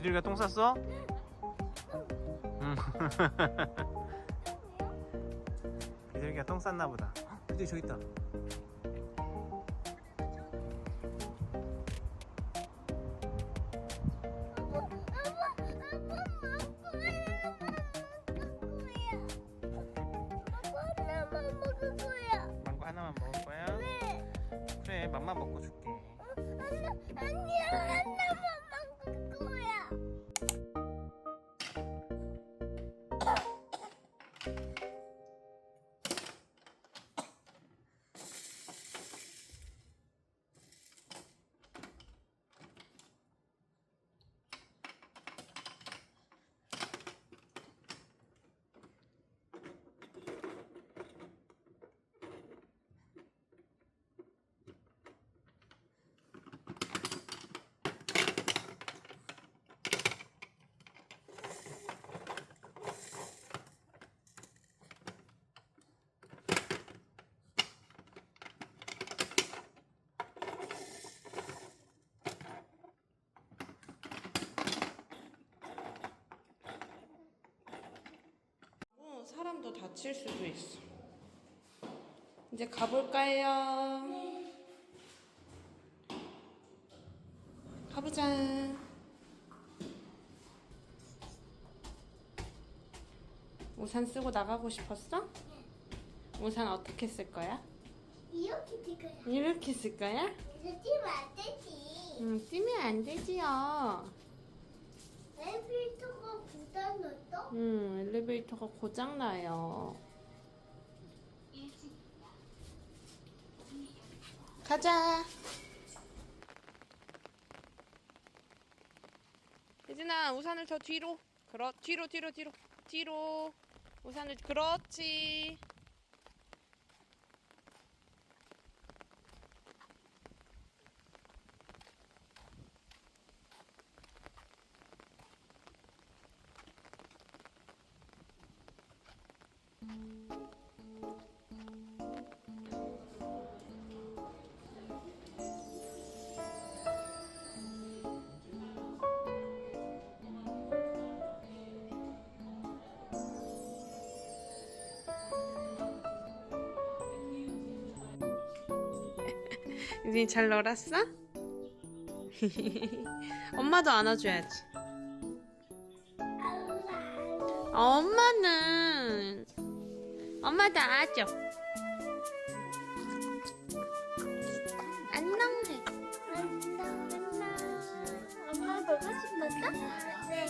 지들이가 똥 쌌어? 응. 지들이가 똥 쌌나 보다. 지들이 저기 있다. 망고 하나만 먹을 거야? 그래, 맘마 먹고 줄게. 어, 사람도 다칠 수도 있어. 이제 가볼까요? 가보자. 우산 쓰고 나가고 싶었어? 우산 어떻게 쓸 거야? 이렇게 찍어요. 이렇게 쓸 거야? 그래서 뛰면 안 되지. 응, 뛰면 안 되지요. 엘리베이터가 응, 엘리베이터가 고장나요. 가자. 혜진아, 우산을 저 뒤로. 그렇, 뒤로, 뒤로, 뒤로. 뒤로. 우산을, 그렇지. 혜진이 잘 놀았어? 엄마도 안아줘야지. 엄마는 엄마도 안아줘. 안녕해. 엄마 보고 싶었어? 네.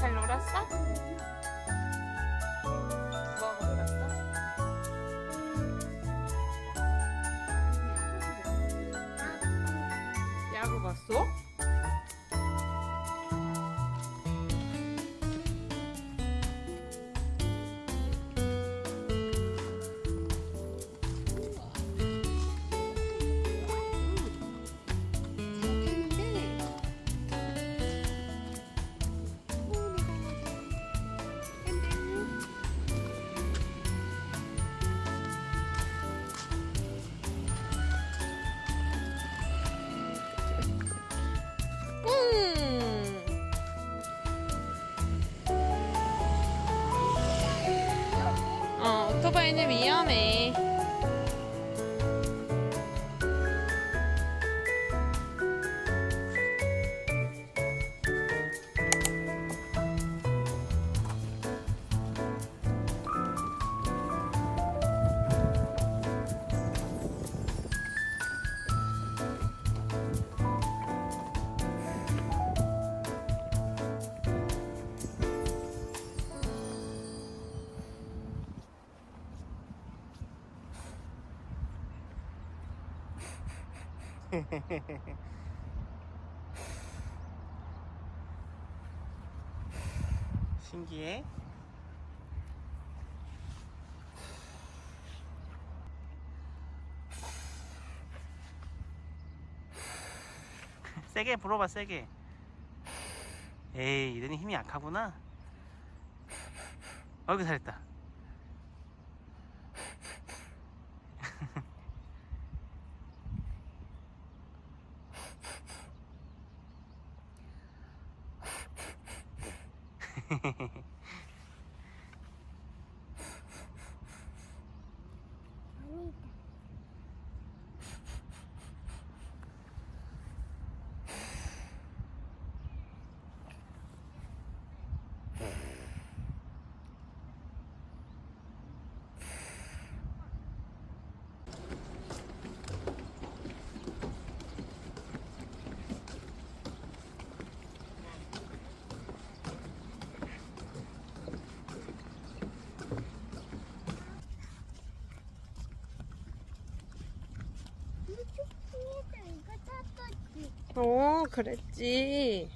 잘 놀았어? 오토바이는 위험해. 신기해? 세게 불어봐 세게 에이 이러니 힘이 약하구나 어이구 잘했다. 어, 그랬지.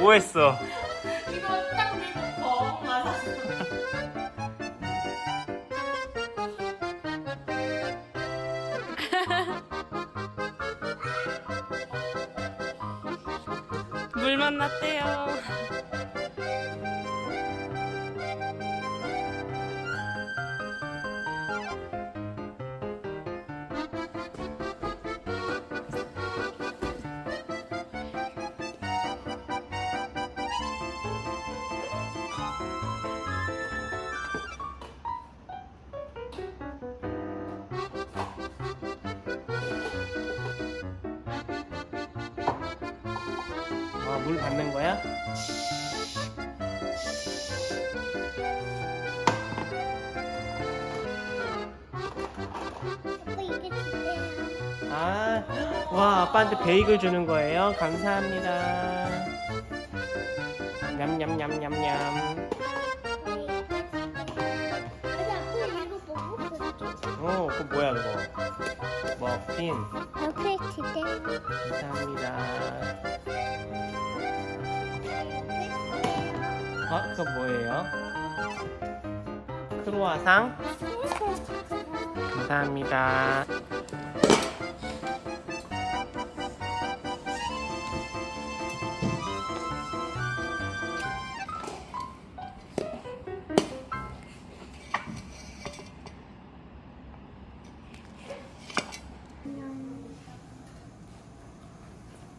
뭐 했어? 만났대요. 아, 물 받는 거야? 아빠 이게 주세요. 아, 와, 아빠한테 베이글 주는 거예요? 감사합니다. 냠냠냠냠냠. 아니 아빠 이거 먹었었지. 어, 그거 뭐야, 그거? 머핀. 주세요. 감사합니다. 어, 그거 뭐예요? 크로아상? 감사합니다.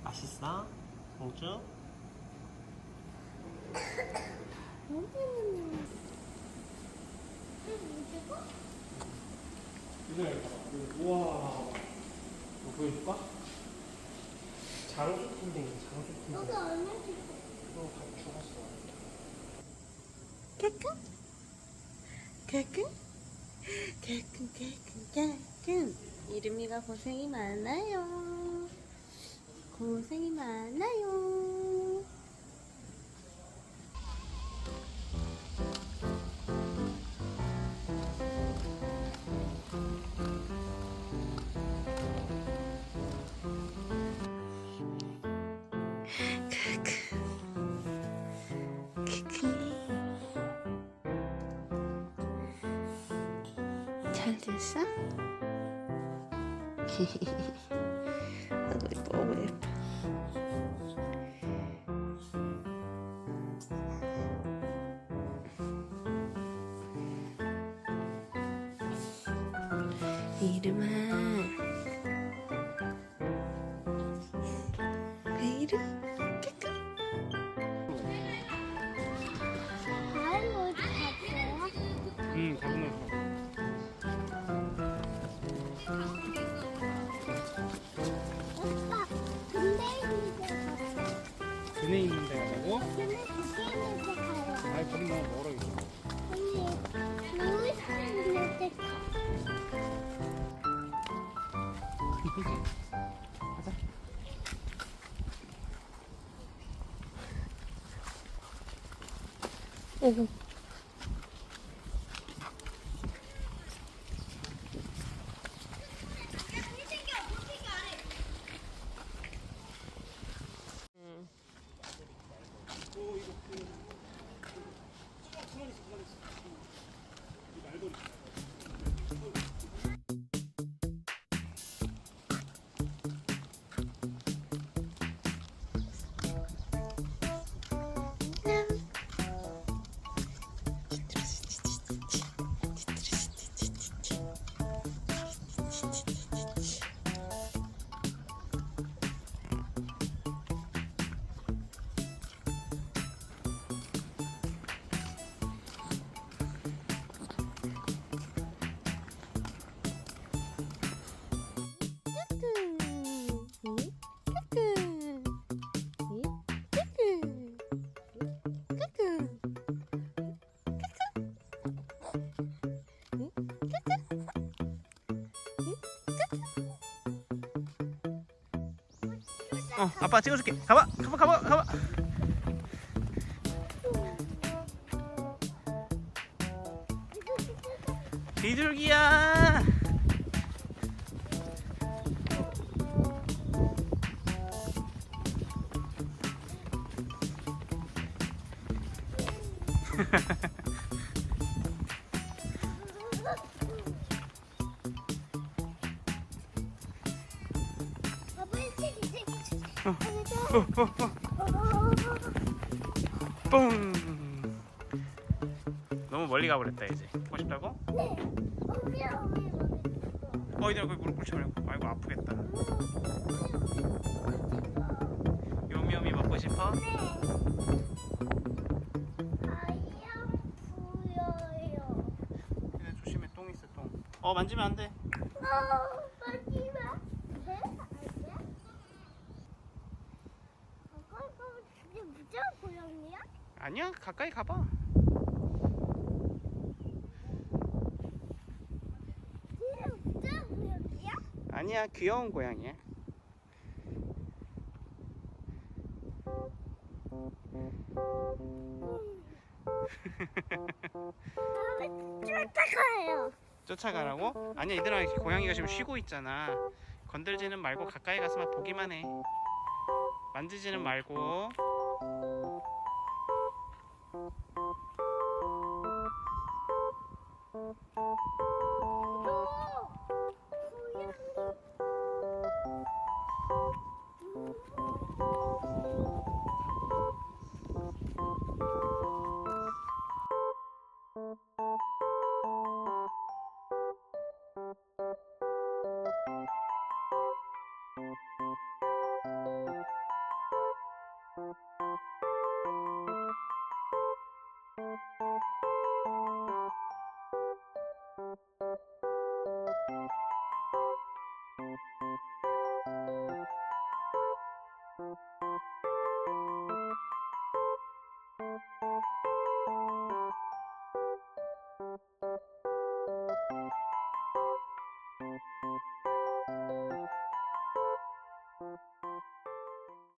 맛있어? 공주? 우와 이거 보여줄까? 장수 풍뎅이 장수 풍뎅이 너가 얼마 줬어? 이거 다 죽었어 개끈? 개끈? 개끈, 개끈, 개끈. 이름이가 고생이 많아요. 고생이 많아요. 잘 됐어? 근에 있는 데 있는데 아니 거기 너무 멀어 이거. 가자. 오고. 어 아빠 찍어줄게. 가봐 가봐 가봐 가봐. 비둘기야. 뿡. 너무 멀리 가버렸다 이제. 보고 싶다고? 네. 어 이들 거기 무릎 꿇지 말고. 아이고 아프겠다. 요미요미 먹고 싶어? 근데 조심해 똥 있어 똥. 어 만지면 안 돼. 어, 마지막. 네? 아니야? 아까 이거 진짜 무장 고양이야? 아니야 가까이 가봐. 아니야 귀여운 고양이야. 쫓아가요. 쫓아가라고? 아니야 얘들아 고양이가 지금 쉬고 있잖아. 건들지는 말고 가까이 가서 만 보기만 해. 만지지는 말고.